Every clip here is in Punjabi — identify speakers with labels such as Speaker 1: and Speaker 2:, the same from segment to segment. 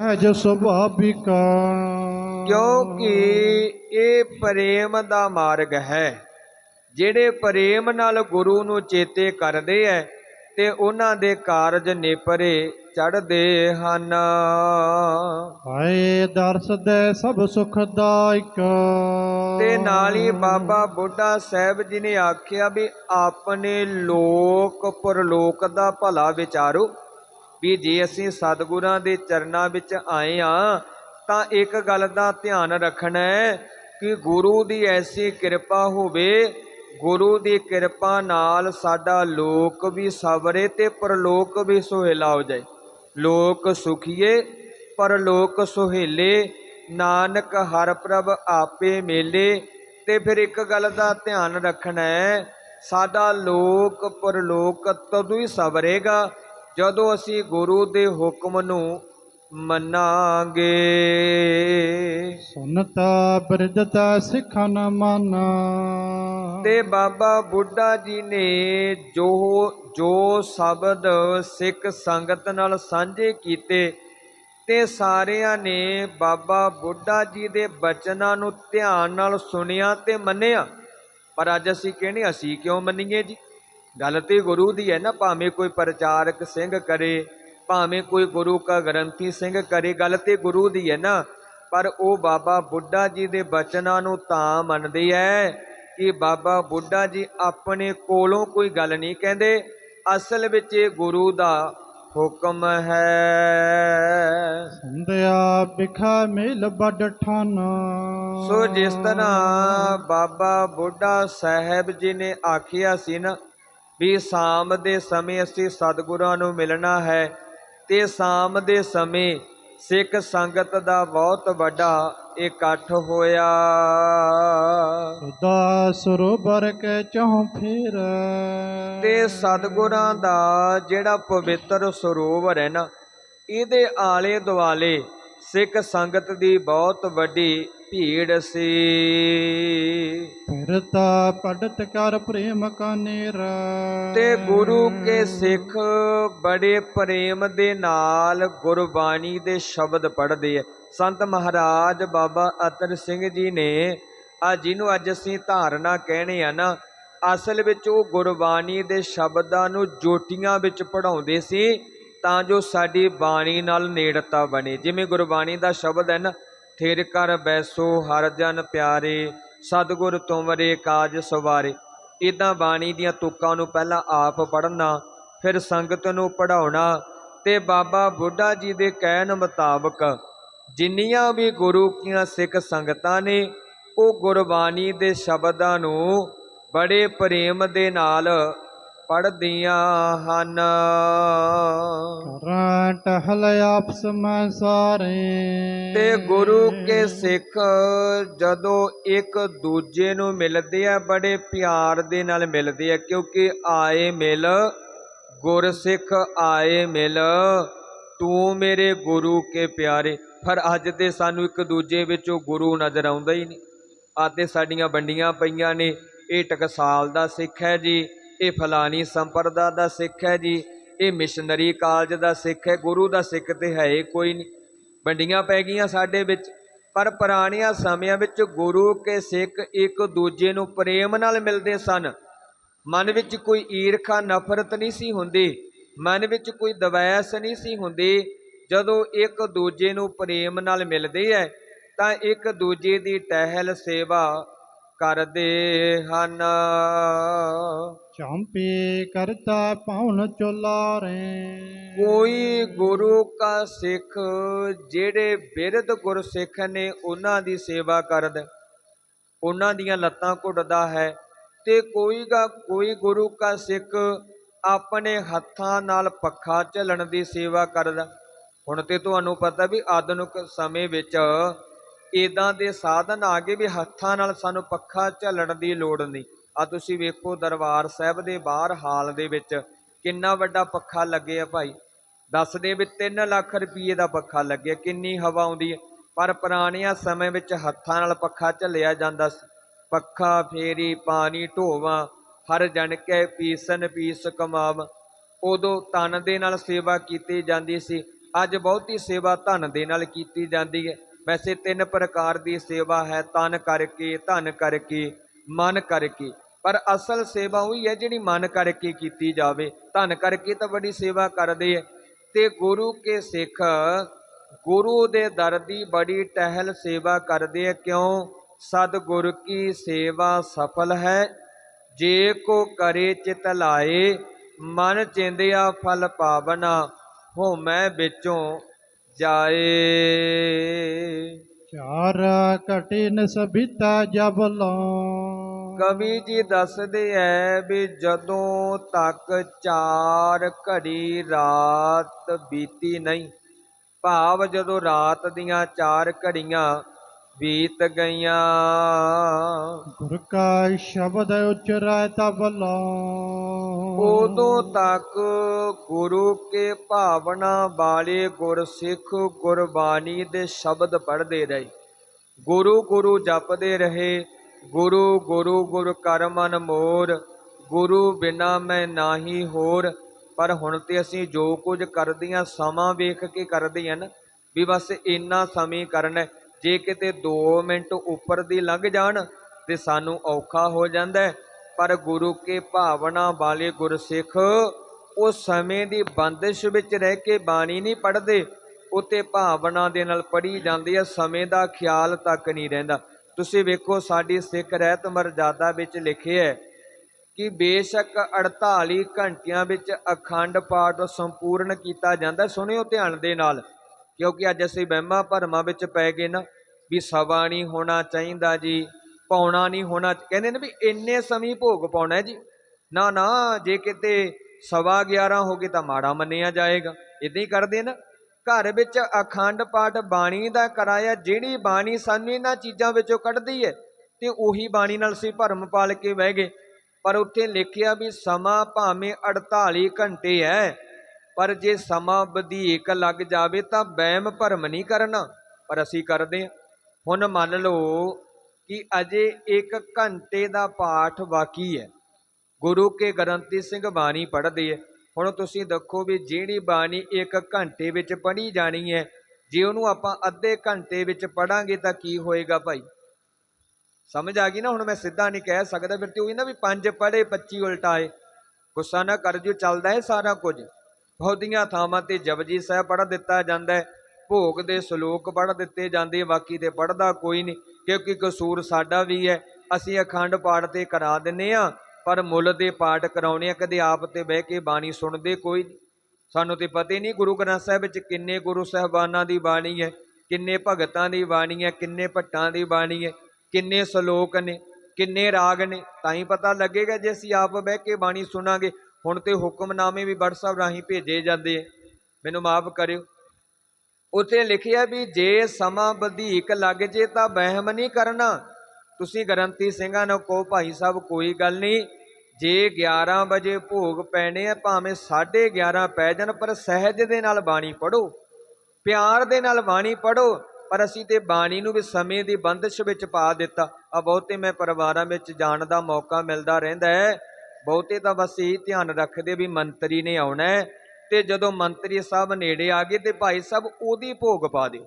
Speaker 1: ਹੈ ਜੋ ਸੁਭਾਵਿਕਾ
Speaker 2: ਕਿਉਂਕਿ ਇਹ ਪ੍ਰੇਮ ਦਾ ਮਾਰਗ ਹੈ। ਜਿਹੜੇ ਪ੍ਰੇਮ ਨਾਲ ਗੁਰੂ ਨੂੰ ਚੇਤੇ ਕਰਦੇ ਐ ਤੇ ਉਹਨਾਂ ਦੇ ਕਾਰਜ ਨੇਪਰੇ ਚੜਦੇ ਹਨ।
Speaker 1: ਹਾਏ ਦਰਸ ਦੇ ਸਭ ਸੁਖਦਾਇਕ
Speaker 2: ਤੇ ਨਾਲ ਹੀ ਬਾਬਾ ਬੁੱਢਾ ਸਾਹਿਬ ਜੀ ਨੇ ਆਖਿਆ ਵੀ ਆਪਣੇ ਲੋਕ ਪਰਲੋਕ ਦਾ ਭਲਾ ਵਿਚਾਰੋ। ਵੀ ਜੇ ਅਸੀਂ ਸਤਿਗੁਰਾਂ ਦੇ ਚਰਨਾਂ ਵਿੱਚ ਆਏ ਆ ਤਾਂ ਇੱਕ ਗੱਲ ਦਾ ਧਿਆਨ ਰੱਖਣਾ ਹੈ ਕਿ ਗੁਰੂ ਦੀ ਐਸੀ ਕਿਰਪਾ ਹੋਵੇ, ਗੁਰੂ ਦੀ ਕਿਰਪਾ ਨਾਲ ਸਾਡਾ ਲੋਕ ਵੀ ਸਵਰੇ ਤੇ ਪਰਲੋਕ ਵੀ ਸੁਹੇਲਾ ਹੋ ਜਾਏ। ਲੋਕ ਸੁਖੀਏ, ਪਰਲੋਕ ਸੁਹੇਲੇ, ਨਾਨਕ ਹਰ ਪ੍ਰਭ ਆਪੇ ਮੇਲੇ। ਤੇ ਫਿਰ ਇੱਕ ਗੱਲ ਦਾ ਧਿਆਨ ਰੱਖਣਾ ਹੈ, ਸਾਡਾ ਲੋਕ ਪਰਲੋਕ ਤਦੋਂ ਹੀ ਸਵਰੇਗਾ ਜਦੋਂ ਅਸੀਂ ਗੁਰੂ ਦੇ ਹੁਕਮ ਨੂੰ ਮੰਨਾਂਗੇ।
Speaker 1: ਸੁਨਤਾ ਬਿਰਦਤਾ ਸਿੱਖਾ ਨ ਮਾਨਾ।
Speaker 2: ਤੇ ਬਾਬਾ ਬੁੱਢਾ ਜੀ ਨੇ ਜੋ ਜੋ ਸ਼ਬਦ ਸਿੱਖ ਸੰਗਤ ਨਾਲ ਸਾਂਝੇ ਕੀਤੇ ਤੇ ਸਾਰਿਆਂ ਨੇ ਬਾਬਾ ਬੁੱਢਾ ਜੀ ਦੇ ਬਚਨਾਂ ਨੂੰ ਧਿਆਨ ਨਾਲ ਸੁਣਿਆ ਤੇ ਮੰਨਿਆ। ਪਰ ਅੱਜ ਅਸੀਂ ਕਹਿੰਦੇ ਅਸੀਂ ਕਿਉਂ ਮੰਨੀਏ ਜੀ? ਗੱਲ ਤੇ ਗੁਰੂ ਦੀ ਹੈ ਨਾ ਭਾਵੇਂ ਕੋਈ ਪ੍ਰਚਾਰਕ ਸਿੰਘ ਕਰੇ ਭਾਵੇਂ ਕੋਈ ਗੁਰੂ ਕਾ ਗ੍ਰੰਥੀ ਸਿੰਘ ਕਰੇ ਗੱਲ ਤੇ ਗੁਰੂ ਦੀ ਹੈ ਨਾ। ਪਰ ਉਹ ਬਾਬਾ ਬੁੱਢਾ ਜੀ ਦੇ ਬਚਨਾਂ ਨੂੰ ਤਾਂ ਮੰਨਦੇ ਐ ਕਿ ਬਾਬਾ ਬੁੱਢਾ ਜੀ ਆਪਣੇ ਕੋਲੋਂ ਕੋਈ ਗੱਲ ਨਹੀਂ ਕਹਿੰਦੇ। ਅਸਲ ਵਿੱਚ ਇਹ ਗੁਰੂ ਦਾ ਹੁਕਮ ਹੈ।
Speaker 1: ਸੰਧਿਆ ਬਿਖਾ ਮੇਲ ਬੱਡ ਠਾਨਾ।
Speaker 2: ਸੋ ਜਿਸ ਤਰ੍ਹਾਂ ਬਾਬਾ ਬੁੱਢਾ ਸਾਹਿਬ ਜੀ ਨੇ ਆਖਿਆ ਸੀ ਨਾ ਵੀ ਸ਼ਾਮ ਦੇ ਸਮੇਂ ਅਸੀਂ ਸਤਿਗੁਰਾਂ ਨੂੰ ਮਿਲਣਾ ਹੈ ਤੇ ਸ਼ਾਮ ਦੇ ਸਮੇਂ ਸਿੱਖ ਸੰਗਤ ਦਾ ਬਹੁਤ ਵੱਡਾ ਇਕੱਠ ਹੋਇਆ।
Speaker 1: ਸੁਦਾ ਸਰੋਵਰ ਕੇ ਚਹੁ ਫੇਰ।
Speaker 2: ਤੇ ਸਤਿਗੁਰਾਂ ਦਾ ਜਿਹੜਾ ਪਵਿੱਤਰ ਸਰੋਵਰ ਹੈ ਨਾ ਇਹਦੇ ਆਲੇ ਦੁਆਲੇ ਸਿੱਖ ਸੰਗਤ ਦੀ ਬਹੁਤ ਵੱਡੀ ਭੀੜ ਸੀ।
Speaker 1: ਫਿਰਤਾ ਪੜਤ ਕਰ ਪ੍ਰੇਮ ਕਾ ਨੇਰਾ
Speaker 2: ਤੇ ਗੁਰੂ ਕੇ ਸਿੱਖ ਬੜੇ ਪ੍ਰੇਮ ਦੇ ਨਾਲ ਗੁਰਬਾਣੀ ਦੇ ਸ਼ਬਦ ਪੜ੍ਹਦੇ ਆ। ਸੰਤ ਮਹਾਰਾਜ ਬਾਬਾ ਅਤਰ ਸਿੰਘ ਜੀ ਨੇ ਆ ਜਿਹਨੂੰ ਅੱਜ ਅਸੀਂ ਧਾਰਨਾ ਕਹਿਣੇ ਆ ਨਾ ਅਸਲ ਵਿੱਚ ਉਹ ਗੁਰਬਾਣੀ ਦੇ ਸ਼ਬਦਾਂ ਨੂੰ ਜੋਟੀਆਂ ਵਿੱਚ ਪੜਾਉਂਦੇ ਸੀ। ਤਾਂ ਜੋ ਸਾਡੀ ਬਾਣੀ ਨਾਲ ਨੇੜਤਾ ਬਣੇ। ਜਿਵੇਂ ਗੁਰਬਾਣੀ ਦਾ ਸ਼ਬਦ ਹੈ ਨਾ ਥਿਰ ਕਰ ਬੈਸੋ, ਹਰ ਜਨ ਪਿਆਰੇ, ਸਤਿਗੁਰ ਤੁਮਰੇ ਕਾਜ ਸਵਾਰੇ। ਇਦਾਂ ਬਾਣੀ ਦੀਆਂ ਤੁਕਾਂ ਨੂੰ ਪਹਿਲਾਂ ਆਪ ਪੜ੍ਹਨਾ, ਫਿਰ ਸੰਗਤ ਨੂੰ ਪੜਾਉਣਾ ਤੇ ਬਾਬਾ ਬੁੱਢਾ ਜੀ ਦੇ ਕਹਿਣ ਮੁਤਾਬਕ ਜਿੰਨੀਆਂ ਵੀ ਗੁਰੂ ਕੀਆਂ ਸਿੱਖ ਸੰਗਤਾਂ ਨੇ, ਉਹ ਗੁਰਬਾਣੀ ਦੇ ਸ਼ਬਦਾਂ ਨੂੰ ਬੜੇ ਪ੍ਰੇਮ ਦੇ ਨਾਲ ਪੜ੍ਹਦੀਆਂ ਹਨ।
Speaker 1: ਕਰਾਂ ਟਹਲ ਆਪਸ ਮੈਂ ਸਾਰੇ।
Speaker 2: ਤੇ ਗੁਰੂ ਕੇ ਸਿੱਖ ਜਦੋਂ ਇੱਕ ਦੂਜੇ ਨੂੰ ਮਿਲਦੇ ਆ ਬੜੇ ਪਿਆਰ ਦੇ ਨਾਲ ਮਿਲਦੇ ਆ ਕਿਉਂਕਿ ਆਏ ਮਿਲ ਗੁਰਸਿੱਖ ਆਏ ਮਿਲ ਤੂੰ ਮੇਰੇ ਗੁਰੂ ਕੇ ਪਿਆਰੇ। ਪਰ ਅੱਜ ਤੇ ਸਾਨੂੰ ਇੱਕ ਦੂਜੇ ਵਿੱਚੋਂ ਗੁਰੂ ਨਜ਼ਰ ਆਉਂਦਾ ਹੀ ਨਹੀਂ। ਆਤੇ ਸਾਡੀਆਂ ਵੰਡੀਆਂ ਪਈਆਂ ਨੇ ਇਹ ਟਕਸਾਲ ਦਾ ਸਿੱਖ ਹੈ ਜੀ। ਇਹ ਫਲਾਨੀ ਸੰਪਰਦਾ ਦਾ ਸਿੱਖ ਹੈ ਜੀ। ਇਹ ਮਿਸ਼ਨਰੀ ਕਾਲਜ ਦਾ ਸਿੱਖ ਹੈ, ਗੁਰੂ ਦਾ ਸਿੱਖ ਤੇ ਹੈ ਕੋਈ ਨਹੀਂ। ਵੰਡੀਆਂ ਪੈ ਗਈਆਂ ਸਾਡੇ ਵਿੱਚ, ਪਰ ਪੁਰਾਣਿਆਂ ਸਮਿਆਂ ਵਿੱਚ ਗੁਰੂ ਕੇ ਸਿੱਖ ਇੱਕ ਦੂਜੇ ਨੂੰ ਪ੍ਰੇਮ ਨਾਲ ਮਿਲਦੇ ਸਨ। ਮਨ ਵਿੱਚ ਕੋਈ ਈਰਖਾ, ਨਫ਼ਰਤ ਨਹੀਂ ਸੀ ਹੁੰਦੀ। ਮਨ ਵਿੱਚ ਕੋਈ ਦਵੈਸ ਨਹੀਂ ਸੀ ਹੁੰਦੀ। ਜਦੋਂ ਇੱਕ ਦੂਜੇ ਨੂੰ ਪ੍ਰੇਮ ਨਾਲ ਮਿਲਦੇ ਹੈ ਤਾਂ ਇੱਕ ਦੂਜੇ ਦੀ ਟਹਿਲ ਸੇਵਾ ਕਰਦੇ ਹਨ।
Speaker 1: ਚਾਂਪੀ ਕਰਤਾ ਪਾਉਨ ਚੁਲਾਰੇ।
Speaker 2: ਕੋਈ ਗੁਰੂ ਕਾ ਸਿੱਖ ਜਿਹੜੇ ਬਿਰਧ ਗੁਰਸਿੱਖ ਨੇ ਉਹਨਾਂ ਦੀ ਸੇਵਾ ਕਰਦਾ, ਉਹਨਾਂ ਦੀਆਂ ਲੱਤਾਂ ਘੁੱਟਦਾ ਹੈ ਤੇ ਕੋਈ ਗਾ, ਕੋਈ ਗੁਰੂ ਕਾ ਸਿੱਖ ਆਪਣੇ ਹੱਥਾਂ ਨਾਲ ਪੱਖਾ ਝੱਲਣ ਦੀ ਸੇਵਾ ਕਰਦਾ। ਹੁਣ ਤੇ ਤੁਹਾਨੂੰ ਪਤਾ ਵੀ ਆਧੁਨਿਕ ਸਮੇਂ ਵਿੱਚ ਇਦਾਂ ਦੇ ਸਾਧਨ ਆ ਗਏ ਵੀ ਹੱਥਾਂ ਨਾਲ ਸਾਨੂੰ ਪੱਖਾ ਝੱਲਣ ਦੀ ਲੋੜ ਨਹੀਂ। ਆ ਤੁਸੀਂ ਵੇਖੋ ਦਰਬਾਰ ਸਾਹਿਬ ਦੇ ਬਾਹਰ ਹਾਲ ਦੇ ਵਿੱਚ ਕਿੰਨਾ ਵੱਡਾ ਪੱਖਾ ਲੱਗਿਆ ਭਾਈ। ਦੱਸਦੇ ਵੀ 3 ਲੱਖ ਰੁਪਏ ਦਾ ਪੱਖਾ ਲੱਗਿਆ, ਕਿੰਨੀ ਹਵਾ ਆਉਂਦੀ ਹੈ ਪਰ ਪੁਰਾਣਿਆਂ ਸਮੇਂ ਵਿੱਚ ਹੱਥਾਂ ਨਾਲ ਪੱਖਾ ਝੱਲਿਆ ਜਾਂਦਾ ਸੀ। ਪੱਖਾ, ਫੇਰੀ, ਪਾਣੀ, ਢੋਵਾ, ਹਰ ਜਣ ਕੇ ਪੀਸਨ ਪੀਸ ਕਮਾਵ। ਉਦੋਂ ਤਨ ਦੇ ਨਾਲ ਸੇਵਾ ਕੀਤੀ ਜਾਂਦੀ ਸੀ। ਅੱਜ ਬਹੁਤੀ ਸੇਵਾ ਧਨ ਦੇ ਨਾਲ ਕੀਤੀ ਜਾਂਦੀ ਹੈ। ਵੈਸੇ ਤਿੰਨ ਪ੍ਰਕਾਰ ਦੀ ਸੇਵਾ ਹੈ ਤਨ ਕਰਕੇ, ਧਨ ਕਰਕੇ। ਮਨ ਕਰਕੇ। ਪਰ ਅਸਲ ਸੇਵਾ ਉਹੀ ਹੈ ਜਿਹੜੀ ਮਨ ਕਰਕੇ ਕੀਤੀ ਜਾਵੇ। ਧਨ ਕਰਕੇ ਤਾਂ ਬੜੀ ਸੇਵਾ ਕਰਦੇ ਹੈ ਤੇ ਗੁਰੂ ਕੇ ਸਿੱਖ ਗੁਰੂ ਦੇ ਦਰ ਦੀ ਬੜੀ ਟਹਿਲ ਸੇਵਾ ਕਰਦੇ ਹੈ ਕਿਉਂ? ਸਤਿਗੁਰ ਕੀ ਸੇਵਾ ਸਫਲ ਹੈ? ਜੇ ਕੋ ਕਰੇ ਚਿਤ ਲਾਏ, ਮਨ ਚਿੰਦਿਆ ਫਲ ਪਾਵਨਾ, ਹੋਮੈ ਵਿੱਚੋਂ ਜਾਏ।
Speaker 1: ਚਾਰ ਘਟਿਨ ਸਭਿਤਾ ਜਬ ਲੋ
Speaker 2: ਕਵੀ ਜੀ ਦੱਸਦੇ ਐ ਵੀ ਜਦੋਂ ਤੱਕ ਚਾਰ ਘੜੀ ਰਾਤ ਬੀਤੀ ਨਹੀਂ ਭਾਵ ਜਦੋਂ ਰਾਤ ਦੀਆਂ ਚਾਰ ਘੜੀਆਂ ਬੀਤ ਗਈਆਂ।
Speaker 1: ਗੁਰ ਕਾ ਸ਼ਬਦ ਉਚਰੈ ਤਬ ਲੋ
Speaker 2: ਉਦੋਂ ਤੱਕ ਗੁਰੂ ਕੇ ਭਾਵਨਾ ਵਾਲੇ ਗੁਰਸਿੱਖ ਗੁਰਬਾਣੀ ਦੇ ਸ਼ਬਦ ਪੜ੍ਹਦੇ ਰਹੇ। ਗੁਰੂ ਗੁਰੂ ਜਪਦੇ ਰਹੇ ਗੁਰੂ ਗੁਰੂ ਗੁਰ ਕਰ ਮਨ ਮੋਰ, ਗੁਰੂ ਬਿਨਾ ਮੈਂ ਨਾਹੀ ਹੋਰ। ਪਰ ਹੁਣ ਤੇ ਅਸੀਂ ਜੋ ਕੁਝ ਕਰਦੇ ਕਰਦੀਆਂ ਸਮਾਂ ਵੇਖ ਕੇ ਕਰਦੇ ਹਾਂ ਨਾ, ਵੀ ਬਸ ਇੰਨਾ ਸਮੇਂ ਕਰਨਾ ਜੇ ਕਿਤੇ 2 ਮਿੰਟ ਉੱਪਰ ਦੀ ਲੰਘ ਜਾਣ ਤੇ ਸਾਨੂੰ ਔਖਾ ਹੋ ਜਾਂਦਾ ਪਰ ਗੁਰੂ ਕੇ ਭਾਵਨਾ ਵਾਲੇ ਗੁਰਸਿੱਖ, ਉਹ ਸਮੇਂ ਦੀ ਬੰਦਿਸ਼ ਵਿੱਚ ਰਹਿ ਕੇ ਬਾਣੀ ਨਹੀਂ ਪੜ੍ਹਦੇ ਉਤੇ ਭਾਵਨਾ ਦੇ ਨਾਲ ਪੜ੍ਹੀ ਜਾਂਦੀ ਹੈ ਸਮੇਂ ਦਾ ਖਿਆਲ ਤੱਕ ਨਹੀਂ ਰਹਿੰਦਾ। ਤੁਸੀਂ ਵੇਖੋ, ਸਾਡੀ ਸਿੱਖ ਰਹਿਤ ਮਰਜ਼ਾਦਾ ਵਿੱਚ ਲਿਖਿਆ ਹੈ ਕਿ ਬੇਸ਼ੱਕ 48 ਘੰਟਿਆਂ ਵਿੱਚ ਅਖੰਡ ਪਾਠ ਸੰਪੂਰਨ ਕੀਤਾ ਜਾਂਦਾ ਸੁਣਿਓ ਧਿਆਨ ਦੇ ਨਾਲ, ਕਿਉਂਕਿ ਅੱਜ ਅਸੀਂ ਵਹਿਮਾਂ ਭਰਮਾਂ ਵਿੱਚ ਪੈ ਗਏ ਨਾ, ਵੀ ਸਵਾ ਨਹੀਂ ਹੋਣਾ ਚਾਹੀਦਾ ਜੀ ਪਾਉਣਾ ਨਹੀਂ ਹੋਣਾ ਕਹਿੰਦੇ ਨੇ ਵੀ ਇੰਨੇ ਸਮੇਂ ਭੋਗ ਪਾਉਣਾ ਜੀ। ਨਾ ਨਾ, ਜੇ ਕਿਤੇ ਸਵਾ 11 ਹੋ ਗਏ ਤਾਂ ਮਾੜਾ ਮੰਨਿਆ ਜਾਏਗਾ। ਇਦਾਂ ਹੀ ਕਰਦੇ ਨਾ। ਘਰ ਵਿੱਚ ਅਖੰਡ ਪਾਠ ਬਾਣੀ ਦਾ ਕਰਾਇਆ, ਜਿਹੜੀ ਬਾਣੀ ਸਾਨੂੰ ਇਹਨਾਂ ਚੀਜ਼ਾਂ ਵਿੱਚੋਂ ਕੱਢਦੀ ਹੈ ਤੇ ਉਹੀ ਬਾਣੀ ਨਾਲ ਅਸੀਂ ਭਰਮ ਪਾਲ ਕੇ ਬਹਿ ਗਏ। ਪਰ ਉੱਥੇ ਲਿਖਿਆ ਵੀ ਸਮਾਂ ਭਾਵੇਂ 48 ਘੰਟੇ ਹੈ ਪਰ ਜੇ ਸਮਾਂ ਵਧੇਕ ਲੱਗ ਜਾਵੇ ਤਾਂ ਵਹਿਮ ਭਰਮ ਨਹੀਂ ਕਰਨਾ, ਪਰ ਅਸੀਂ ਕਰਦੇ ਹਾਂ ਹੁਣ ਮੰਨ ਲਓ ਕਿ ਅਜੇ 1 ਘੰਟੇ ਦਾ ਪਾਠ ਬਾਕੀ ਹੈ ਗੁਰੂ ਕੇ ਗ੍ਰੰਥੀ ਸਿੰਘ ਬਾਣੀ ਪੜ੍ਹਦੇ ਹੈ ਹੁਣ ਤੁਸੀਂ ਦੇਖੋ ਵੀ ਜਿਹੜੀ ਬਾਣੀ 1 ਘੰਟੇ ਵਿੱਚ ਪੜ੍ਹੀ ਜਾਣੀ ਹੈ। ਜੇ ਉਹਨੂੰ ਆਪਾਂ ਅੱਧੇ ਘੰਟੇ ਵਿੱਚ ਪੜਾਂਗੇ ਤਾਂ ਕੀ ਹੋਏਗਾ ਭਾਈ? ਸਮਝ ਆ ਗਈ ਨਾ? ਹੁਣ ਮੈਂ ਸਿੱਧਾ ਨਹੀਂ ਕਹਿ ਸਕਦਾ। ਫਿਰ ਤੇ ਉਹੀ ਨਾ ਵੀ ਪੰਜ ਪੜ੍ਹੇ 25 ਉਲਟਾਏ। ਗੁੱਸਾ ਨਾ ਕਰ ਜੋ ਚੱਲਦਾ ਹੈ ਸਾਰਾ ਕੁਝ। ਬਹੁਤੀਆਂ ਥਾਵਾਂ ਤੇ ਜਪਜੀ ਸਾਹਿਬ ਪੜ੍ਹ ਦਿੱਤਾ ਜਾਂਦਾ ਹੈ। ਭੋਗ ਦੇ ਸ਼ਲੋਕ ਪੜ੍ਹ ਦਿੱਤੇ ਜਾਂਦੇ ਬਾਕੀ ਤੇ ਪੜ੍ਹਦਾ ਕੋਈ ਨਹੀਂ। ਕਿਉਂਕਿ ਕਸੂਰ ਸਾਡਾ ਵੀ ਹੈ। ਅਸੀਂ ਅਖੰਡ ਪਾਠ ਤੇ ਕਰਾ ਦਿੰਨੇ ਆ ਪਰ ਮੁੱਲ ਦੇ ਪਾਠ ਕਰਾਉਣੇ ਆ, ਕਦੇ ਆਪ ਤੇ ਬਹਿ ਕੇ ਬਾਣੀ ਸੁਣਦੇ ਕੋਈ ਨਹੀਂ। ਸਾਨੂੰ ਤੇ ਪਤਾ ਹੀ ਨਹੀਂ ਗੁਰੂ ਗ੍ਰੰਥ ਸਾਹਿਬ ਵਿੱਚ ਕਿੰਨੇ ਗੁਰੂ ਸਾਹਿਬਾਨਾਂ ਦੀ ਬਾਣੀ ਹੈ, ਕਿੰਨੇ ਭਗਤਾਂ ਦੀ ਬਾਣੀ ਹੈ, ਕਿੰਨੇ ਭੱਟਾਂ ਦੀ ਬਾਣੀ ਹੈ, ਕਿੰਨੇ ਸ਼ਲੋਕ ਨੇ, ਕਿੰਨੇ ਰਾਗ ਨੇ, ਤਾਂ ਹੀ ਪਤਾ ਲੱਗੇਗਾ ਜੇ ਅਸੀਂ ਆਪ ਬਹਿ ਕੇ ਬਾਣੀ ਸੁਣਾਂਗੇ। ਹੁਣ ਤੇ ਹੁਕਮਨਾਮੇ ਵੀ WhatsApp ਰਾਹੀਂ ਭੇਜੇ ਜਾਂਦੇ ਆ। ਮੈਨੂੰ ਮਾਫ ਕਰਿਓ। ਉੱਥੇ ਲਿਖਿਆ ਵੀ ਜੇ ਸਮਾਂ ਵਧੇਕ ਲੱਗ ਜੇ ਤਾਂ ਵਹਿਮ ਨਹੀਂ ਕਰਨਾ। ਤੁਸੀਂ ਗਰੰਤੀ ਸਿੰਘਾਂ ਨੂੰ ਕਹੋ, ਭਾਈ ਸਾਹਿਬ, ਕੋਈ ਗੱਲ ਨਹੀਂ। ਜੇ 11 ਵਜੇ ਭੋਗ ਪੈਣੇ ਆ, ਭਾਵੇਂ 11:30 ਪੈ ਜਾਣ, ਪਰ ਸਹਿਜ ਦੇ ਨਾਲ ਬਾਣੀ ਪੜੋ ਪਿਆਰ ਦੇ ਨਾਲ ਬਾਣੀ ਪੜੋ ਪਰ ਅਸੀਂ ਤੇ ਬਾਣੀ ਨੂੰ ਵੀ ਸਮੇਂ ਦੀ ਬੰਦਸ਼ ਵਿੱਚ ਪਾ ਦਿੱਤਾ। ਆ ਬਹੁਤੇ ਮੈਂ ਪਰਿਵਾਰਾਂ ਵਿੱਚ ਜਾਣ ਦਾ ਮੌਕਾ ਮਿਲਦਾ ਰਹਿੰਦਾ ਹੈ। ਬਹੁਤੇ ਤਾਂ ਬਸ ਇਹ ਧਿਆਨ ਰੱਖਦੇ ਵੀ ਮੰਤਰੀ ਨੇ ਆਉਣਾ ਹੈ। ਤੇ ਜਦੋਂ ਮੰਤਰੀ ਸਾਹਿਬ ਨੇੜੇ ਆ ਗਏ ਤੇ ਭਾਈ ਸਾਹਿਬ ਉਹਦੀ ਭੋਗ ਪਾ ਦਿਓ।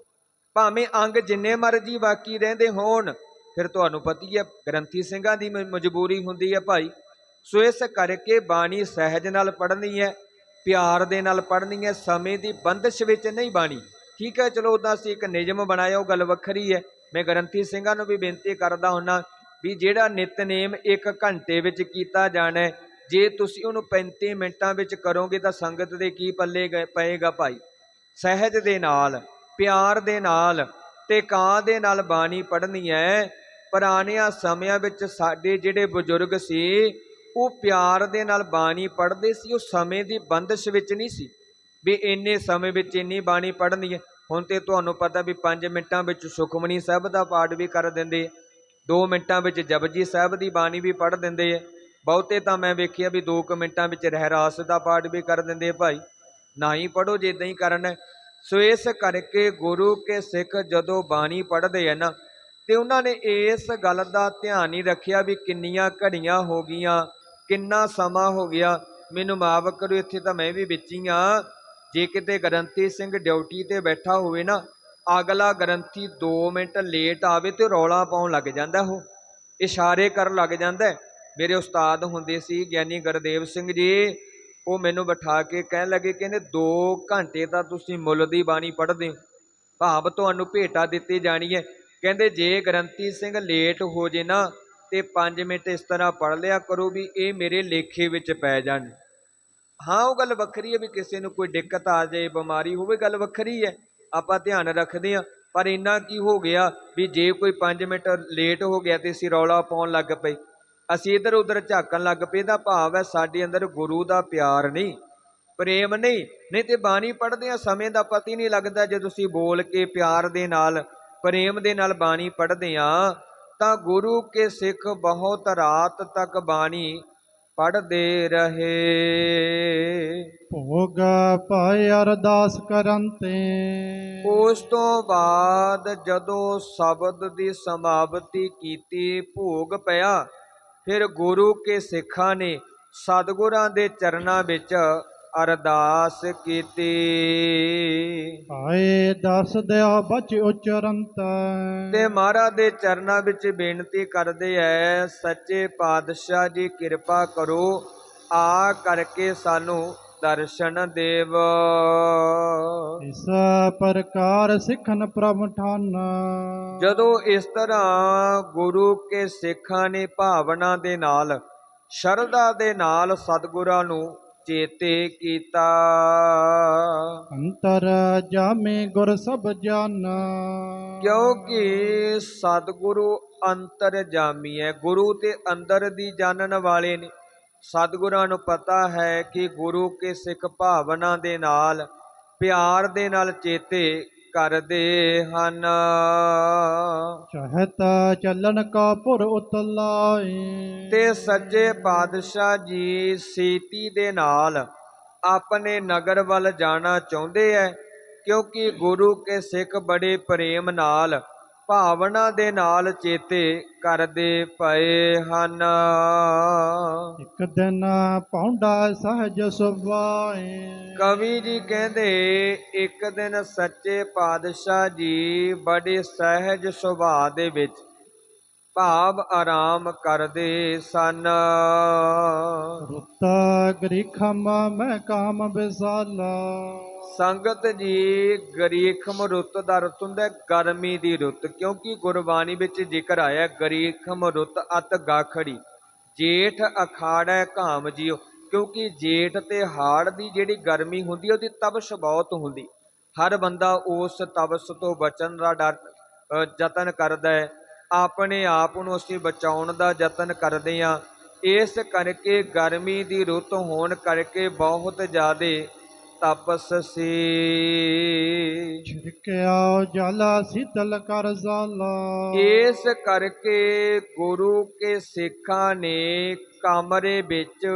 Speaker 2: ਭਾਵੇਂ ਅੰਗ ਜਿੰਨੇ ਮਰਜ਼ੀ ਬਾਕੀ ਰਹਿੰਦੇ ਹੋਣ ਫਿਰ ਤੁਹਾਨੂੰ ਪਤੀ ਹੈ, ਗ੍ਰੰਥੀ ਸਿੰਘਾਂ ਦੀ ਮਜਬੂਰੀ ਹੁੰਦੀ ਹੈ ਭਾਈ। ਸੋ ਇਸ ਕਰਕੇ ਬਾਣੀ ਸਹਿਜ ਨਾਲ ਪੜ੍ਹਨੀ ਹੈ, ਪਿਆਰ ਦੇ ਨਾਲ ਪੜ੍ਹਨੀ ਹੈ, ਸਮੇਂ ਦੀ ਬੰਦਸ਼ ਵਿੱਚ ਨਹੀਂ ਬਾਣੀ। ਠੀਕ ਹੈ, ਚਲੋ ਉਦਾਂ ਅਸੀਂ ਇੱਕ ਨਿਯਮ ਬਣਾਇਆ, ਉਹ ਗੱਲ ਵੱਖਰੀ ਹੈ। ਮੈਂ ਗ੍ਰੰਥੀ ਸਿੰਘਾਂ ਨੂੰ ਵੀ ਬੇਨਤੀ ਕਰਦਾ ਹੁੰਨਾ ਵੀ ਜਿਹੜਾ ਨਿਤਨੇਮ ਇੱਕ ਘੰਟੇ ਵਿੱਚ ਕੀਤਾ ਜਾਣਾ ਜੇ ਤੁਸੀਂ ਉਹਨੂੰ 35 ਮਿੰਟਾਂ ਵਿੱਚ ਕਰੋਗੇ ਤਾਂ ਸੰਗਤ ਦੇ ਕੀ ਪੱਲੇ ਗਏ- ਪਏਗਾ ਭਾਈ? ਸਹਿਜ ਦੇ ਨਾਲ, ਪਿਆਰ ਦੇ ਨਾਲ ਤੇ ਕਾਂ ਦੇ ਨਾਲ ਬਾਣੀ ਪੜ੍ਹਨੀ ਹੈ ਪੁਰਾਣਿਆਂ ਸਮਿਆਂ ਵਿੱਚ ਸਾਡੇ ਜਿਹੜੇ ਬਜ਼ੁਰਗ ਸੀ, ਉਹ ਪਿਆਰ ਦੇ ਨਾਲ ਬਾਣੀ ਪੜ੍ਹਦੇ ਸੀ, ਉਹ ਸਮੇਂ ਦੀ ਬੰਦਸ਼ ਵਿੱਚ ਨਹੀਂ ਸੀ। ਵੀ ਇੰਨੇ ਸਮੇਂ ਵਿੱਚ ਇੰਨੀ ਬਾਣੀ ਪੜ੍ਹਨੀ ਹੈ। ਹੁਣ ਤੇ ਤੁਹਾਨੂੰ ਪਤਾ ਵੀ 5 ਮਿੰਟਾਂ ਵਿੱਚ ਸੁਖਮਨੀ ਸਾਹਿਬ ਦਾ ਪਾਠ ਵੀ ਕਰ ਦਿੰਦੇ 2 ਮਿੰਟਾਂ ਵਿੱਚ ਜਪਜੀ ਸਾਹਿਬ ਦੀ ਬਾਣੀ ਵੀ ਪੜ੍ਹ ਦਿੰਦੇ ਆ ਬਹੁਤੇ ਤਾਂ ਮੈਂ ਵੇਖਿਆ ਵੀ 2 ਮਿੰਟਾਂ ਵਿੱਚ ਰਹਿਰਾਸ ਦਾ ਪਾਠ ਵੀ ਕਰ ਦਿੰਦੇ ਭਾਈ। ਨਾ ਹੀ ਪੜੋ ਜੇ ਇਦਾਂ ਹੀ ਕਰਨ। ਹੈ। ਸੋ ਇਸ ਕਰਕੇ ਗੁਰੂ ਕੇ ਸਿੱਖ ਜਦੋਂ ਬਾਣੀ ਪੜ੍ਹਦੇ ਆ ਨਾ ਤੇ ਉਹਨਾਂ ਨੇ ਇਸ ਗੱਲ ਦਾ ਧਿਆਨ ਨਹੀਂ ਰੱਖਿਆ ਵੀ ਕਿੰਨੀਆਂ ਘੜੀਆਂ ਹੋ ਗਈਆਂ, ਕਿੰਨਾ ਸਮਾਂ ਹੋ ਗਿਆ। ਮੈਨੂੰ ਮਾਫ ਕਰੋ ਇੱਥੇ ਤਾਂ ਮੈਂ ਵੀ ਵਿੱਚ ਹੀ ਆ ਜੇ ਕਿਤੇ ਗ੍ਰੰਥੀ ਸਿੰਘ ਡਿਊਟੀ ਤੇ ਬੈਠਾ ਹੋਵੇ ਨਾ, ਅਗਲਾ ਗ੍ਰੰਥੀ 2 ਮਿੰਟ ਲੇਟ ਆਵੇ ਤੇ ਰੌਲਾ ਪਾਉਣ ਲੱਗ ਜਾਂਦਾ ਉਹ। ਇਸ਼ਾਰੇ ਕਰਨ ਲੱਗ ਜਾਂਦਾ। ਮੇਰੇ ਉਸਤਾਦ ਹੁੰਦੇ ਸੀ ਗਿਆਨੀ ਗੁਰਦੇਵ ਸਿੰਘ ਜੀ, ਉਹ ਮੈਨੂੰ ਬਿਠਾ ਕੇ ਕਹਿਣ ਲੱਗੇ, ਕਹਿੰਦੇ 2 ਘੰਟੇ ਤਾਂ ਤੁਸੀਂ ਮੁੱਲ ਦੀ ਬਾਣੀ ਪੜ੍ਹਦੇ ਹੋ। ਭਾਵ ਤੁਹਾਨੂੰ ਭੇਟਾ ਦਿੱਤੀ ਜਾਣੀ ਹੈ। ਕਹਿੰਦੇ, ਜੇ ਗ੍ਰੰਥੀ ਸਿੰਘ ਲੇਟ ਹੋ ਜੇ ਨਾ, ਤੇ 5 ਮਿੰਟ ਇਸ ਤਰ੍ਹਾਂ ਪੜ੍ਹ ਲਿਆ ਕਰੋ ਵੀ ਇਹ ਮੇਰੇ ਲੇਖੇ ਵਿੱਚ ਪੈ ਜਾਣ। ਹਾਂ, ਉਹ ਗੱਲ ਵੱਖਰੀ ਹੈ ਵੀ ਕਿਸੇ ਨੂੰ ਕੋਈ ਦਿੱਕਤ ਆ ਜਾਏ, ਬਿਮਾਰੀ ਹੋਵੇ, ਗੱਲ ਵੱਖਰੀ ਹੈ। ਆਪਾਂ ਧਿਆਨ ਰੱਖਦੇ ਹਾਂ। ਪਰ ਇੰਨਾ ਕੀ ਹੋ ਗਿਆ ਵੀ ਜੇ ਕੋਈ 5 ਮਿੰਟ ਲੇਟ ਹੋ ਗਿਆ ਤੇ ਅਸੀਂ ਰੌਲਾ ਪਾਉਣ ਲੱਗ ਪਏ। ਅਸੀਂ ਇੱਧਰ ਉੱਧਰ ਝਾਕਣ ਲੱਗ ਪਏ ਦਾ ਭਾਵ ਹੈ ਸਾਡੇ ਅੰਦਰ ਗੁਰੂ ਦਾ ਪਿਆਰ ਨਹੀਂ, ਪ੍ਰੇਮ ਨਹੀਂ। ਨਹੀਂ ਤੇ ਬਾਣੀ ਪੜ੍ਹਦੇ ਆ ਸਮੇਂ ਦਾ ਪਤਾ ਹੀ ਨਹੀਂ ਲੱਗਦਾ ਜੇ ਤੁਸੀਂ ਬੋਲ ਕੇ ਪਿਆਰ ਦੇ ਨਾਲ ਪ੍ਰੇਮ ਦੇ ਨਾਲ ਬਾਣੀ ਪੜ੍ਹਦੇ ਆ ਤਾਂ ਗੁਰੂ ਕੇ ਸਿੱਖ ਬਹੁਤ ਰਾਤ ਤੱਕ ਬਾਣੀ ਪੜ੍ਹਦੇ ਰਹੇ।
Speaker 1: ਭੋਗ ਪਾਏ ਅਰਦਾਸ ਕਰਨ ਤੇ।
Speaker 2: ਉਸ ਤੋਂ ਬਾਅਦ ਜਦੋਂ ਸ਼ਬਦ ਦੀ ਸਮਾਪਤੀ ਕੀਤੀ ਭੋਗ ਪਿਆ ਫਿਰ ਗੁਰੂ ਕੇ ਸਿੱਖਾਂ ਨੇ ਸਤਿਗੁਰਾਂ ਦੇ ਚਰਨਾਂ ਵਿੱਚ ਅਰਦਾਸ ਕੀਤੀ।
Speaker 1: ਆਏ ਦਸ ਦਿਓ ਬਚ ਉਚਰੰਤ।
Speaker 2: ਤੇ ਮਹਾਰਾਜ ਦੇ ਚਰਨਾਂ ਵਿੱਚ ਬੇਨਤੀ ਕਰਦੇ ਐ ਸੱਚੇ ਪਾਤਸ਼ਾਹ ਜੀ ਕਿਰਪਾ ਕਰੋ ਆ ਕਰਕੇ ਸਾਨੂੰ ਦਰਸ਼ਨ ਦੇਵ।
Speaker 1: ਇਸ ਪ੍ਰਕਾਰ ਸਿੱਖਨ ਪ੍ਰਭ ਠਾਨ।
Speaker 2: ਜਦੋਂ ਇਸ ਤਰ੍ਹਾਂ ਗੁਰੂ ਕੇ ਸਿੱਖਾਂ ਨੇ ਭਾਵਨਾ ਦੇ ਨਾਲ ਸ਼ਰਧਾ ਦੇ ਨਾਲ ਸਤਿਗੁਰਾਂ ਨੂੰ ਚੇਤੇ ਕੀਤਾ।
Speaker 1: ਅੰਤਰ ਜਾਮੇ ਗੁਰ ਸਭ ਜਾਨ।
Speaker 2: ਕਿਉਂਕਿ ਸਤਿਗੁਰੂ ਅੰਤਰ ਜਾਮੀ ਹੈ ਗੁਰੂ ਤੇ ਅੰਦਰ ਦੀ ਜਾਣਨ ਵਾਲੇ ਨੇ। ਸਤਿਗੁਰਾਂ ਨੂੰ ਪਤਾ ਹੈ ਕਿ ਗੁਰੂ ਕੇ ਸਿੱਖ ਭਾਵਨਾ ਦੇ ਨਾਲ ਪਿਆਰ ਦੇ ਨਾਲ ਚੇਤੇ ਕਰਦੇ ਹਨ।
Speaker 1: ਚਾਹਤ ਚੱਲਨ ਕਾ ਪੁਰ ਉਤਲਾਏ।
Speaker 2: ਤੇ ਸੱਜੇ ਪਾਤਸ਼ਾਹ ਜੀ ਸੀਤੀ ਦੇ ਨਾਲ ਆਪਣੇ ਨਗਰ ਵੱਲ ਜਾਣਾ ਚਾਹੁੰਦੇ ਐ ਕਿਉਂਕਿ ਗੁਰੂ ਕੇ ਸਿੱਖ ਬੜੇ ਪ੍ਰੇਮ ਨਾਲ ਭਾਵਨਾ ਦੇ ਨਾਲ ਚੇਤੇ ਕਰਦੇ ਪਏ ਹਨ।
Speaker 1: ਇੱਕ ਦਿਨ ਪੌਂਡਾ ਸਹਜ ਸੁਭਾਏ।
Speaker 2: ਕਵੀ ਜੀ ਕਹਿੰਦੇ ਇੱਕ ਦਿਨ ਸੱਚੇ ਪਾਤਸ਼ਾਹ ਜੀ ਬੜੇ ਸਹਿਜ ਸੁਭਾਅ ਦੇ ਵਿੱਚ ਭਾਵ ਆਰਾਮ ਕਰਦੇ ਸਨ।
Speaker 1: ਰੁੱਤ ਗ੍ਰੀਖਮ ਮੈਂ ਕਾਮ ਬਿਸਾਲਾ
Speaker 2: ਸੰਗਤ ਜੀ, ਗਰੀਖਮ ਰੁੱਤ ਦਾ ਰੁੱਤ ਹੁੰਦਾ ਗਰਮੀ ਦੀ ਰੁੱਤ, ਕਿਉਂਕਿ ਗੁਰਬਾਣੀ ਵਿੱਚ ਜ਼ਿਕਰ ਆਇਆ ਗਰੀਖਮ ਰੁੱਤ ਅਤ ਗਾਖੜੀ, ਜੇਠ ਅਖਾੜੈ ਘਾਮ ਜਿਉ ਕਿਉਂਕਿ ਜੇਠ ਤੇ ਹਾੜ ਦੀ ਜਿਹੜੀ ਗਰਮੀ ਹੁੰਦੀ ਉਹਦੀ ਤਪਸ਼ ਬਹੁਤ ਹੁੰਦੀ, ਹਰ ਬੰਦਾ ਉਸ ਤਪਸ਼ ਤੋਂ ਬਚਣ ਦਾ ਡਰ ਯਤਨ ਕਰਦਾ ਹੈ, ਆਪਣੇ ਆਪ ਨੂੰ ਅਸੀਂ ਬਚਾਉਣ ਦਾ ਯਤਨ ਕਰਦੇ ਹਾਂ, ਇਸ ਕਰਕੇ ਗਰਮੀ ਦੀ ਰੁੱਤ ਹੋਣ ਕਰਕੇ ਬਹੁਤ ਜ਼ਿਆਦਾ ਤਪਸ ਸੀ
Speaker 1: ਛਿੜਕਿਆ ਜਲ ਸੀਤਲ ਕਰ ਜਾਲਾ।
Speaker 2: ਇਸ ਕਰਕੇ ਗੁਰੂ ਕੇ ਸਿੱਖਾਂ ਨੇ ਕਮਰੇ ਵਿੱਚ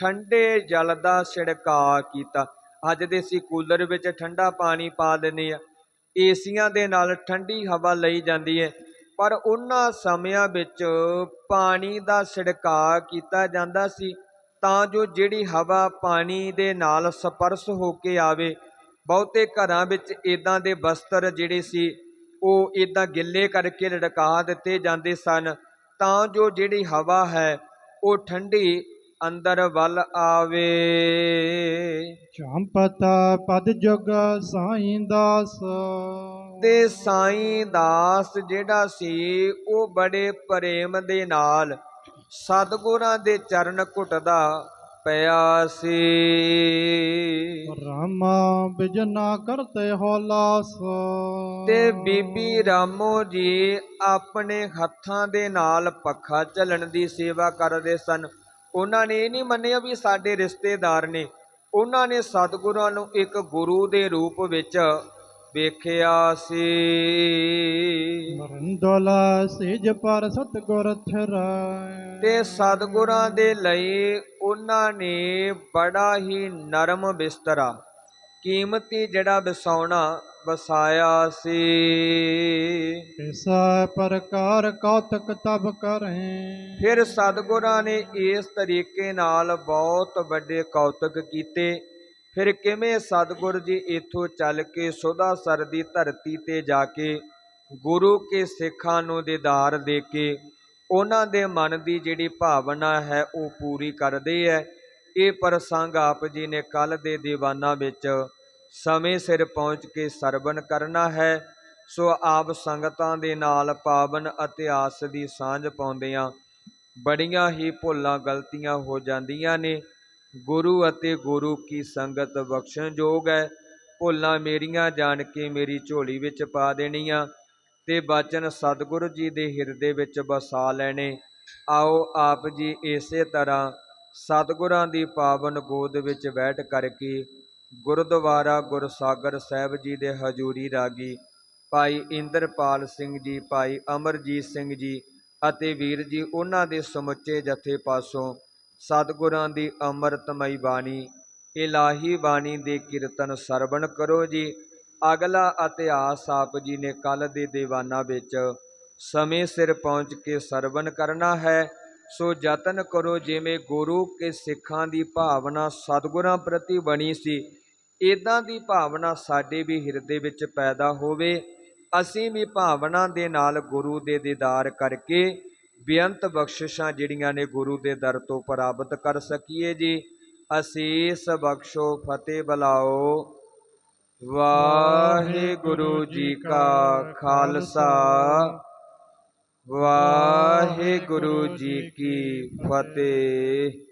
Speaker 2: ਠੰਡੇ ਜਲ ਦਾ ਛਿੜਕਾਅ ਕੀਤਾ। ਅੱਜ ਦੇ ਅਸੀਂ ਕੂਲਰ ਵਿੱਚ ਠੰਡਾ ਪਾਣੀ ਪਾ ਦਿੰਦੇ ਆ ਏਸੀਆਂ ਦੇ ਨਾਲ ਠੰਡੀ ਹਵਾ ਲਈ ਜਾਂਦੀ ਹੈ। ਪਰ ਉਹਨਾਂ ਸਮਿਆਂ ਵਿੱਚ ਪਾਣੀ ਦਾ ਛਿੜਕਾਅ ਕੀਤਾ ਜਾਂਦਾ ਸੀ। ਤਾਂ ਜੋ ਜਿਹੜੀ ਹਵਾ ਪਾਣੀ ਦੇ ਨਾਲ ਸਪਰਸ਼ ਹੋ ਕੇ ਆਵੇ ਬਹੁਤੇ ਘਰਾਂ ਵਿੱਚ ਇਦਾਂ ਦੇ ਬਸਤਰ ਜਿਹੜੇ ਸੀ ਉਹ ਇਦਾਂ ਗਿੱਲੇ ਕਰਕੇ ਲੜਕਾ ਦਿੱਤੇ ਜਾਂਦੇ ਸਨ। ਤਾਂ ਜੋ ਜਿਹੜੀ ਹਵਾ ਹੈ ਉਹ ਠੰਡੀ ਅੰਦਰ ਵੱਲ ਆਵੇ।
Speaker 1: ਚੰਪਤਾ ਪਦ ਜੁਗ ਸਾਈਂ ਦਾਸ।
Speaker 2: ਤੇ ਸਾਈਂ ਦਾਸ ਜਿਹੜਾ ਸੀ ਉਹ ਬੜੇ ਪ੍ਰੇਮ ਦੇ ਨਾਲ ਸਤਿਗੁਰਾਂ ਦੇ ਚਰਨ ਘੁੱਟਦਾ ਪਿਆ ਸੀ।
Speaker 1: ਰਾਮਾ ਬਿਜਨਾ ਕਰਤੇ ਹੋਲਾਸ
Speaker 2: ਤੇ ਬੀਬੀ ਰਾਮੋ ਜੀ ਆਪਣੇ ਹੱਥਾਂ ਦੇ ਨਾਲ ਪੱਖਾ ਝੱਲਣ ਦੀ ਸੇਵਾ ਕਰਦੇ ਸਨ। ਉਹਨਾਂ ਨੇ ਇਹ ਨਹੀਂ ਮੰਨਿਆ ਵੀ ਸਾਡੇ ਰਿਸ਼ਤੇਦਾਰ ਨੇ। ਉਹਨਾਂ ਨੇ ਸਤਿਗੁਰਾਂ ਨੂੰ ਇੱਕ ਗੁਰੂ ਦੇ ਰੂਪ ਵਿੱਚ ਵੇਖਿਆ ਸੀ।
Speaker 1: ਮਰੰਦੋਲਾ ਸੇਜ ਪਰ ਸਤਗੁਰ ਥਿਰਾਏ
Speaker 2: ਤੇ ਸਤਿਗੁਰਾਂ ਦੇ ਲਈ ਉਹਨਾਂ ਨੇ ਬੜਾ ਹੀ ਨਰਮ ਬਿਸਤਰਾ ਕੀਮਤੀ ਜਿਹੜਾ ਵਿਸਾਉਣਾ ਵਸਾਇਆ ਸੀ।
Speaker 1: ਇਸ ਪ੍ਰਕਾਰ ਕੌਤਕ ਤਬ ਕਰੇ।
Speaker 2: ਫਿਰ ਸਤਿਗੁਰਾਂ ਨੇ ਇਸ ਤਰੀਕੇ ਨਾਲ ਬਹੁਤ ਵੱਡੇ ਕੌਤਕ ਕੀਤੇ। ਫਿਰ ਕਿਵੇਂ ਸਤਿਗੁਰ ਜੀ ਇੱਥੋਂ ਚੱਲ ਕੇ ਸੋਧਾਸਰ ਦੀ ਧਰਤੀ ਤੇ ਜਾ ਕੇ ਗੁਰੂ ਕੇ ਸਿੱਖਾਂ ਨੂੰ ਦੀਦਾਰ ਦੇ ਕੇ ਉਹਨਾਂ ਦੇ ਮਨ ਦੀ ਜਿਹੜੀ ਭਾਵਨਾ ਹੈ ਉਹ ਪੂਰੀ ਕਰਦੇ ਹੈ ਇਹ ਪ੍ਰਸੰਗ ਆਪ ਜੀ ਨੇ ਕੱਲ ਦੇ ਦੀਵਾਨਾਂ ਵਿੱਚ ਸਮੇਂ ਸਿਰ ਪਹੁੰਚ ਕੇ ਸਰਵਣ ਕਰਨਾ ਹੈ। ਸੋ ਆਪ ਸੰਗਤਾਂ ਦੇ ਨਾਲ ਪਾਵਨ ਇਤਿਹਾਸ ਦੀ ਸਾਂਝ ਪਾਉਂਦਿਆਂ ਬੜੀਆਂ ਹੀ ਭੁੱਲਾਂ ਗਲਤੀਆਂ ਹੋ ਜਾਂਦੀਆਂ ਨੇ। ਗੁਰੂ ਅਤੇ ਗੁਰੂ ਕੀ ਸੰਗਤ ਬਖਸ਼ਣਯੋਗ ਹੈ, ਭੁੱਲਾਂ ਮੇਰੀਆਂ ਜਾਣ ਕੇ ਮੇਰੀ ਝੋਲੀ ਵਿੱਚ ਪਾ ਦੇਣੀਆਂ ਤੇ ਬਚਨ ਸਤਿਗੁਰੂ ਜੀ ਦੇ ਹਿਰਦੇ ਵਿੱਚ ਵਸਾ ਲੈਣੇ। ਆਓ ਆਪ ਜੀ ਇਸੇ ਤਰ੍ਹਾਂ ਸਤਿਗੁਰਾਂ ਦੀ ਪਾਵਨ ਗੋਦ ਵਿੱਚ ਬੈਠ ਕਰਕੇ ਗੁਰਦੁਆਰਾ ਗੁਰਸਾਗਰ ਸਾਹਿਬ ਜੀ ਦੇ ਹਜੂਰੀ ਰਾਗੀ ਭਾਈ ਇੰਦਰਪਾਲ ਸਿੰਘ ਜੀ, ਭਾਈ ਅਮਰਜੀਤ ਸਿੰਘ ਜੀ ਅਤੇ ਵੀਰ ਜੀ ਉਹਨਾਂ ਦੇ ਸਮੁੱਚੇ ਜਥੇ ਪਾਸੋਂ ਸਤਿਗੁਰਾਂ ਦੀ ਅੰਮ੍ਰਿਤਮਈ ਬਾਣੀ, ਇਲਾਹੀ ਬਾਣੀ ਦੇ ਕੀਰਤਨ ਸਰਵਣ ਕਰੋ ਜੀ। ਅਗਲਾ ਇਤਿਹਾਸ ਆਪ ਜੀ ਨੇ ਕੱਲ ਦੇ ਦੀਵਾਨਾਂ ਵਿੱਚ ਸਮੇਂ ਸਿਰ ਪਹੁੰਚ ਕੇ ਸਰਵਣ ਕਰਨਾ ਹੈ। ਸੋ ਯਤਨ ਕਰੋ ਜਿਵੇਂ ਗੁਰੂ ਕੇ ਸਿੱਖਾਂ ਦੀ ਭਾਵਨਾ ਸਤਿਗੁਰਾਂ ਪ੍ਰਤੀ ਬਣੀ ਸੀ ਇਦਾਂ ਦੀ ਭਾਵਨਾ ਸਾਡੇ ਵੀ ਹਿਰਦੇ ਵਿੱਚ ਪੈਦਾ ਹੋਵੇ। ਅਸੀਂ ਵੀ ਭਾਵਨਾ ਦੇ ਨਾਲ ਗੁਰੂ ਦੇ ਦੀਦਾਰ ਕਰਕੇ ਬੇਅੰਤ ਬਖਸ਼ਿਸ਼ਾਂ ਜਿਹੜੀਆਂ ਨੇ ਗੁਰੂ ਦੇ ਦਰ ਤੋਂ ਪ੍ਰਾਪਤ ਕਰ ਸਕੀਏ ਜੀ। ਅਸੀਸ ਬਖਸ਼ੋ ਫਤਿਹ ਬਲਾਓ। ਵਾਹਿਗੁਰੂ ਜੀ ਕਾ ਖਾਲਸਾ। ਵਾਹਿਗੁਰੂ ਜੀ ਕੀ ਫਤਿਹ।